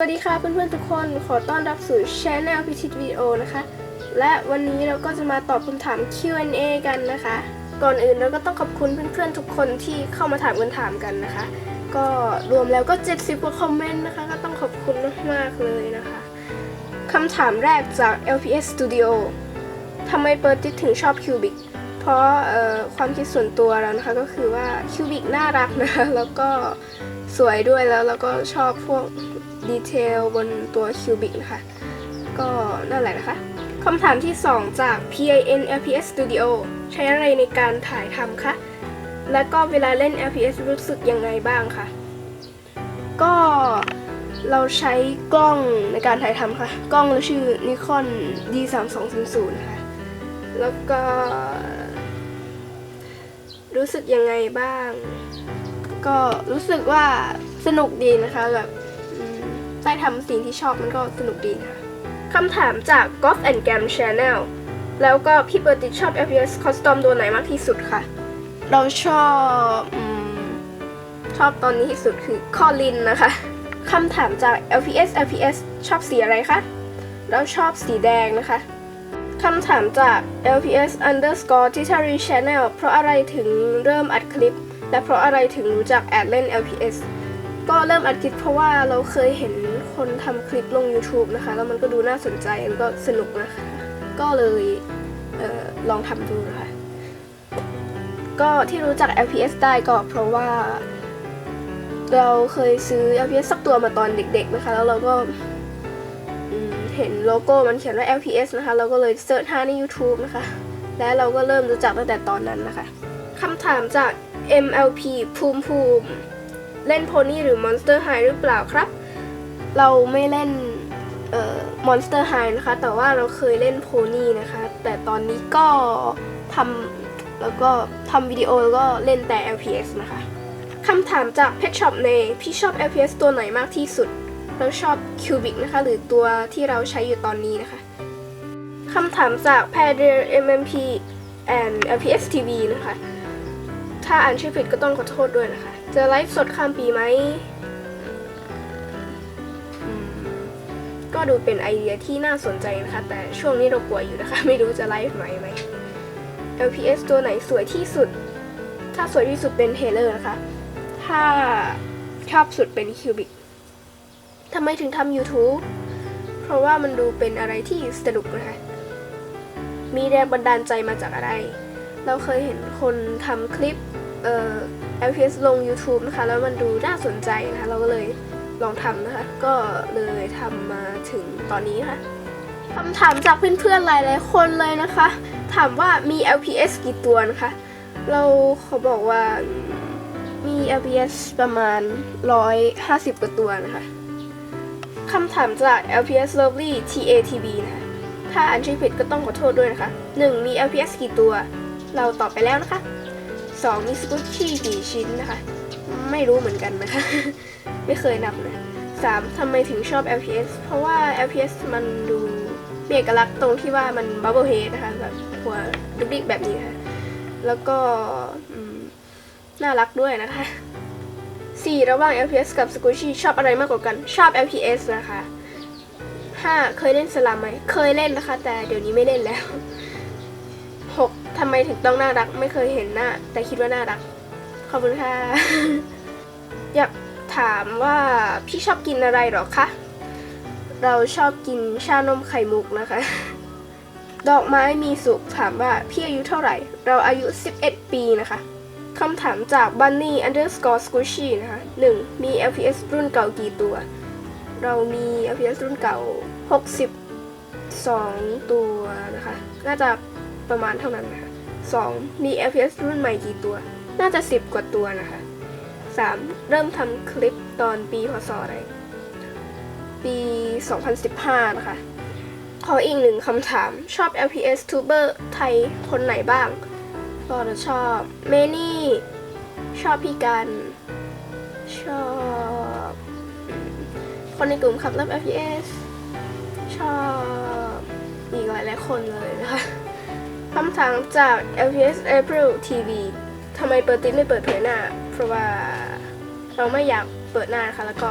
สวัสดีค่ะเพื่อนๆทุกคนขอต้อนรับสู่ Channel พิชิตวีโอนะคะ และวันนี้เราก็จะมาตอบคำถาม Q&A กันนะคะ ก่อนอื่นเราก็ต้องขอบคุณเพื่อนๆทุกคนที่เข้ามาถามกันถามกันนะคะ ก็รวมแล้วก็ 70กว่าคอมเมนต์นะคะ ก็ต้องขอบคุณมากๆเลยนะคะคำถามแรกจาก LPS Studio ทำไมเปิดติดถึงชอบ Cubic เพราะความคิดส่วนตัวเรานะคะก็คือว่า Cubic น่ารักนะคะแล้วก็สวยด้วยแล้วเราก็ชอบพวก ดีเทลบนตัวคิวบิกนะคะ ก็นั่นแหละนะคะคำถามที่ 2 จาก PIN LPS Studio ใช้อะไรในการถ่ายทำคะ แล้วก็เวลาเล่น LPS รู้สึกยังไงบ้างคะ ก็เราใช้กล้องในการถ่ายทำค่ะ กล้องเราชื่อ Nikon D3200 นะคะ แล้วก็ รู้สึกยังไงบ้าง ก็รู้สึกว่าสนุกดีนะคะแบบ ได้ทำสิ่งที่ชอบมันก็สนุกดีค่ะคำถามจาก Golf and Gam Channel แล้วก็พี่เปิร์ติชอบ FPS Custom ตัวไหนมากที่สุดคะเราชอบอมชอบตอนนี้ที่สุดคือคอลินนะคะคำถามจาก LPS LPS ชอบสีอะไรคะเราชอบสีแดงนะคะคำถามจาก LPS underscore titary channel เพราะอะไรถึงเริ่มอัดคลิป และเพราะอะไรถึงรู้จักแอดเล่น LPS ก็เริ่มอัดคลิปเพราะว่าเราเคยเห็นคนทำคลิปลง YouTube นะคะ แล้วมันก็ดูน่าสนใจแล้วก็สนุกนะคะ ก็เลยเออลองทำดูนะคะ ก็ที่รู้จัก LPS ได้ก็เพราะว่า เราเคยซื้อ LPS สักตัวมาตอนเด็ก ๆนะคะ แล้วเราก็เห็นโลโก้มันเขียนว่า LPS นะคะ เราก็เลยเสิร์ชหาใน YouTube นะคะ และเราก็เริ่มรู้จักตั้งแต่ตอนนั้นนะคะคำถามจาก MLP ภูมิภูมิ เล่นโพนี่หรือ Monster High หรือเปล่าครับ เราไม่เล่นเอ่อ Monster High นะคะ แต่ว่าเราเคยเล่นโพนี่นะคะ แต่ตอนนี้ก็ทำแล้วก็ทำวิดีโอแล้วก็เล่นแต่ LPS นะคะคำถามจาก Pet Shop ในพี่ชอบ LPS ตัวไหนมากที่สุด เราชอบ Cubic นะคะ หรือตัวที่เราใช้อยู่ตอนนี้นะคะคำถามจาก p a d e r MMP and LPS TV นะคะ ถ้าอ่านชื่อผิดก็ต้องขอโทษด้วยนะคะ จะไลฟ์สดข้ามปีไหม ก็ดูเป็นไอเดียที่น่าสนใจนะคะ แต่ช่วงนี้เราป่วยอยู่นะคะ ไม่รู้จะไลฟ์ไหมไหม LPS ตัวไหนสวยที่สุด ถ้าสวยที่สุดเป็นเทเลอร์นะคะ ถ้าชอบสุดเป็นคิวบิกทำไมถึงทำ YouTube เพราะว่ามันดูเป็นอะไรที่สนุกนะคะ มีแรงบันดาลใจมาจากอะไร เราเคยเห็นคนทำคลิป เอ่อ LPS ลง YouTube นะคะ แล้วมันดูน่าสนใจนะคะ เราก็เลยลองทำนะคะ ก็เลยทำมาถึงตอนนี้ค่ะคำถามจากเพื่อนๆหลายๆคนเลยนะคะ ถามว่ามี LPS กี่ตัวนะคะ เราขอบอกว่ามี LPS ประมาณ 150กว่าตัวนะคะคำถามจาก LPS Lovely TATB นะคะ ถ้าอ่านชื่อผิดก็ต้องขอโทษด้วยนะคะ 1. มี LPS กี่ตัว เราตอบไปแล้วนะคะ 2. มีสกุชชี่กี่ชิ้นนะคะ ไม่รู้เหมือนกันนะคะ ไม่เคยนับนะ 3. ทำไมถึงชอบ LPS เพราะว่า LPS มันดูมีเอกลักษณ์ตรงที่ว่ามันบับเบิลเฮดนะคะแบบหัวดุกดิกแบบนี้ค่ะ แล้วก็น่ารักด้วยนะคะ 4. ระหว่าง LPS กับสกุชชี่ชอบอะไรมากกว่ากัน ชอบ LPS นะคะ 5. เคยเล่นสลัมไหม เคยเล่นนะคะ แต่เดี๋ยวนี้ไม่เล่นแล้ว ทำไมถึงต้องน่ารัก ไม่เคยเห็นหน้า แต่คิดว่าน่ารัก ขอบคุณค่ะ อยากถามว่าพี่ชอบกินอะไรหรอคะ เราชอบกินชานมไข่มุกนะคะ ดอกไม้มีสุขถามว่าพี่อายุเท่าไหร่ เราอายุ 11 ปีนะคะคำถามจาก Bunny underscore squishy นะคะ 1. มี LPS รุ่นเก่ากี่ตัว เรามี LPS รุ่นเก่า 62 ตัวนะคะ น่าจะประมาณเท่านั้นนะคะ 2. มี LPS รุ่นใหม่กี่ตัว น่าจะ 10 กว่าตัวนะคะ 3. เริ่มทำคลิปตอนปีพศอะไร ปี 2015 นะคะ ขออีกหนึ่งคำถาม ชอบ LPS tuber ไทยคนไหนบ้างก็จะชอบเมนี่ ชอบพี่กัน ชอบ คนในกลุ่มขับรับ FPS ชอบ อีกหลายหลายคนเลยนะคะ คำถามจาก LPS April TV ทำไมเปิดติดไม่เปิดเผยหน้า เพราะว่าเราไม่อยากเปิดหน้าค่ะแล้วก็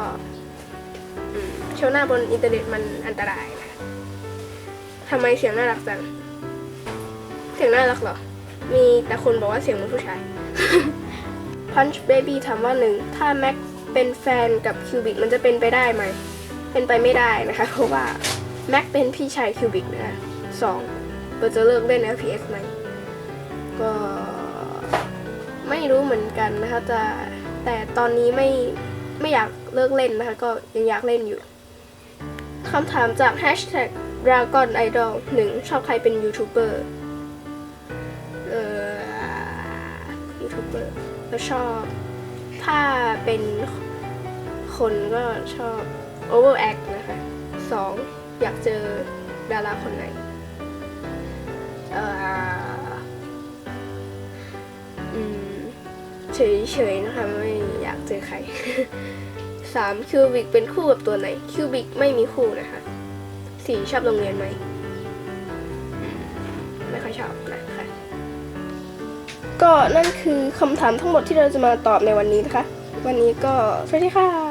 โชว์หน้าบนอินเทอร์เน็ตมันอันตรายนะคะทำไมเสียงน่ารักจัง เสียงน่ารักเหรอ มีแต่คนบอกว่าเสียงเหมือนผู้ชาย Punch Baby ถามว่าหนึ่งถ้าแม็กเป็นแฟนกับคิวบิกมันจะเป็นไปได้ไหม เป็นไปไม่ได้นะคะ เพราะว่าแม็กเป็นพี่ชายคิวบิกนะคะสอง เราจะเลิกเล่น FPS ไหม ก็ไม่รู้เหมือนกันนะคะแต่แต่ตอนนี้ไม่ไม่อยากเลิกเล่นนะคะ ก็ยังอยากเล่นอยู่คำถามจาก Hashtag Dragon Idol หนึ่งชอบใครเป็นยูทูบเบอร์เอ่อยูทูบเบอร์แล้วชอบ ถ้าเป็นคนก็ชอบ overact นะคะสองอยากเจอดาราคนไหน เฉยๆนะคะไม่อยากเจอใครสามคิวบิกเป็นคู่กับตัวไหน คิวบิกไม่มีคู่นะคะสี่ชอบโรงเรียนไหมอืมไม่ค่อยชอบนะคะ ก็นั่นคือคำถามทั้งหมดที่เราจะมาตอบในวันนี้นะคะ วันนี้ก็สวัสดีค่ะ